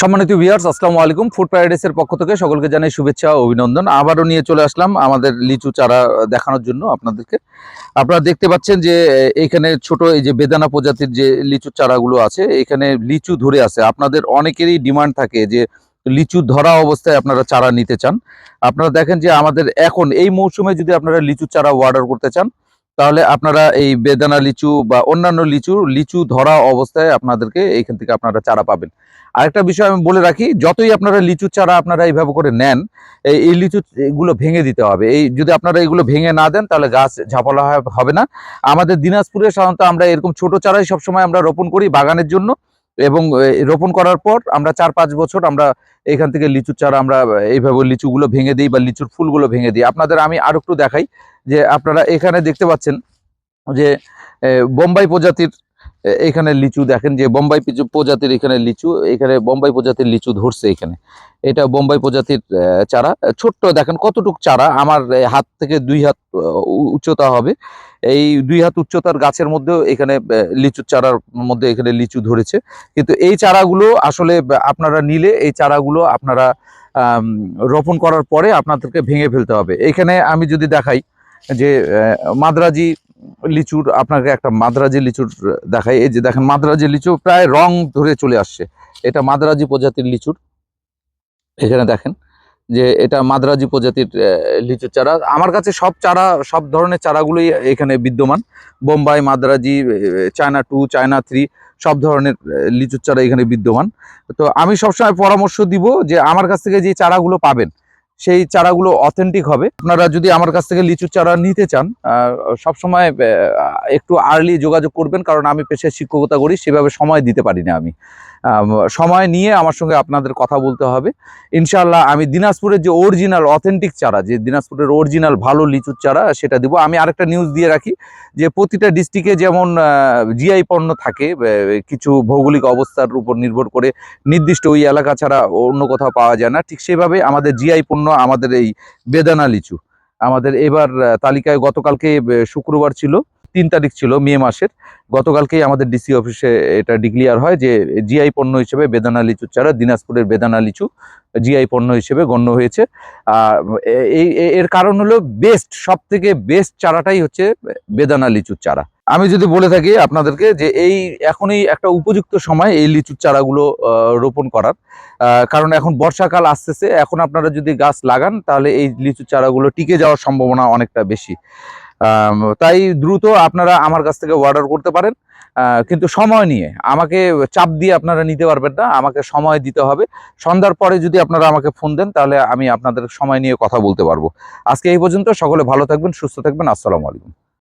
সম্মানিত ভিউয়ার্স আসসালামু আলাইকুম। ফুড প্যারাডাইসের পক্ষ থেকে সকলকে জানাই শুভেচ্ছা অভিনন্দন। আবারও নিয়ে চলে আসলাম আমাদের লিচু চারা দেখানোর জন্য আপনাদেরকে। আপনারা দেখতে পাচ্ছেন যে এখানে ছোট এই যে বেদানা প্রজাতির যে লিচু চারাগুলো আছে, এখানে লিচু ধরে আছে। আপনাদের অনেকেরই ডিমান্ড থাকে যে, লিচু ধরা অবস্থায় আপনারা চারা নিতে চান। আপনারা দেখেন যে, আমাদের এখন এই মৌসুমে যদি আপনারা লিচু চারা অর্ডার করতে চান তাহলে আপনারা এই বেদানা লিচু বা অন্যান্য লিচু লিচু ধরা অবস্থায় আপনাদেরকে এইখান থেকে আপনারা চারা পাবেন। আরেকটা বিষয় আমি বলে রাখি, যতই আপনারা লিচু চারা আপনারা এইভাবে করে নেন, এই এই লিচু এগুলো ভেঙে দিতে হবে। এই, যদি আপনারা এগুলো ভেঙে না দেন, তাহলে গাছ ঝাপলা হবে না। আমাদের দিনাজপুরে সাধারণত আমরা এরকম ছোট চারাই সবসময় আমরা রোপণ করি বাগানের জন্য এবং রোপণ করার পর আমরা চার পাঁচ বছর আমরা এখান থেকে লিচুর চারা আমরা এইভাবে লিচুগুলো ভেঙে দিই বা লিচুর ফুলগুলো ভেঙে দিই। আপনাদের আমি আর একটু দেখাই যে আপনারা এখানে দেখতে পাচ্ছেন যে বোম্বাই প্রজাতির এখানে লিচু দেখেন যে বোম্বাই প্রজাতির এখানে লিচু, এখানে বোম্বাই প্রজাতির লিচু ধরছে এখানে। এটা বোম্বাই প্রজাতির চারা। ছোট্ট দেখেন কতটুক চারা, আমার হাত থেকে দুই হাত উচ্চতা হবে। এই দুই হাত উচ্চতার গাছের মধ্যেও এখানে লিচুর চারার মধ্যে এখানে লিচু ধরেছে। কিন্তু এই চারাগুলো আসলে আপনারা নিলে এই চারাগুলো আপনারা রোপণ করার পরে আপনাদেরকে ভেঙে ফেলতে হবে। এখানে আমি যদি দেখাই যে মাদ্রাজি লিচুর, আপনাকে একটা মাদ্রাজি লিচুর দেখাই। এই যে দেখেন, মাদ্রাজি লিচু প্রায় রং ধরে চলে আসছে। এটা মাদ্রাজি প্রজাতির লিচুর। এখানে দেখেন যে, এটা মাদ্রাজি প্রজাতির লিচুর চারা। আমার কাছে সব চারা, সব ধরনের চারাগুলোই এখানে বিদ্যমান। Bombai Madraji China two, China three, সব ধরনের লিচুর চারা এখানে বিদ্যমান। তো আমি সবসময় পরামর্শ দিব যে, আমার কাছ থেকে যে চারাগুলো পাবেন সেই চারাগুলো অথেন্টিক হবে। আপনারা যদি আমার কাছ থেকে লিচুর চারা নিতে চান সবসময় একটু আর্লি যোগাযোগ করবেন কারণ আমি পেশায় শিক্ষকতা করি সেভাবে সময় দিতে পারি না আম, সময় নিয়ে আমার সঙ্গে আপনাদের কথা বলতে হবে। ইনশাল্লাহ আমি দিনাজপুরের যে অরিজিনাল অথেন্টিক চারা, যে দিনাজপুরের অরিজিনাল ভালো লিচুর চারা, সেটা দিব। আমি আরেকটা নিউজ দিয়ে রাখি যে প্রতিটা ডিস্ট্রিক্টে যেমন জিআই পণ্য থাকে কিছু ভৌগোলিক অবস্থার উপর নির্ভর করে নির্দিষ্ট ওই এলাকা ছাড়া অন্য কোথাও পাওয়া যায় না। ঠিক সেভাবে আমাদের জিআই পণ্য, আমাদের এই বেদানা লিচু, আমাদের এবার তালিকায় গতকালকে শুক্রবার ছিল। তিন তারিখ ছিল, মে মাসের। গতকালকেই আমাদের ডিসি অফিসে এটা ডিক্লিয়ার হয় যে জিআই পণ্য হিসেবে বেদানা লিচু চারা, দিনাজপুরের বেদানা লিচু জিআই পণ্য হিসেবে গণ্য হয়েছে। আর এই এর কারণ হলো বেস্ট সব থেকে বেস্ট চারাটাই হচ্ছে বেদানা লিচুর চারা। আমি যদি বলে থাকি আপনাদেরকে যে এই এখনই একটা উপযুক্ত সময় এই লিচুর চারাগুলো রোপণ করার। কারণ এখন বর্ষাকাল আসতেছে, এখন আপনারা যদি গাছ লাগান তাহলে এই লিচুর চারাগুলো টিকে যাওয়ার সম্ভাবনা অনেকটা বেশি। তাই দ্রুত আপনারা আমার কাছ থেকে অর্ডার করতে পারেন। কিন্তু সময় নিয়ে, আমাকে চাপ দিয়ে আপনারা নিতে পারবেন না, আমাকে সময় দিতে হবে। সন্ধ্যার পরে যদি আপনারা আমাকে ফোন দেন, তাহলে আমি আপনাদের সময় নিয়ে কথা বলতে পারব। আজকে এই পর্যন্ত, সকলে ভালো থাকবেন, সুস্থ থাকবেন, আসসালামু আলাইকুম।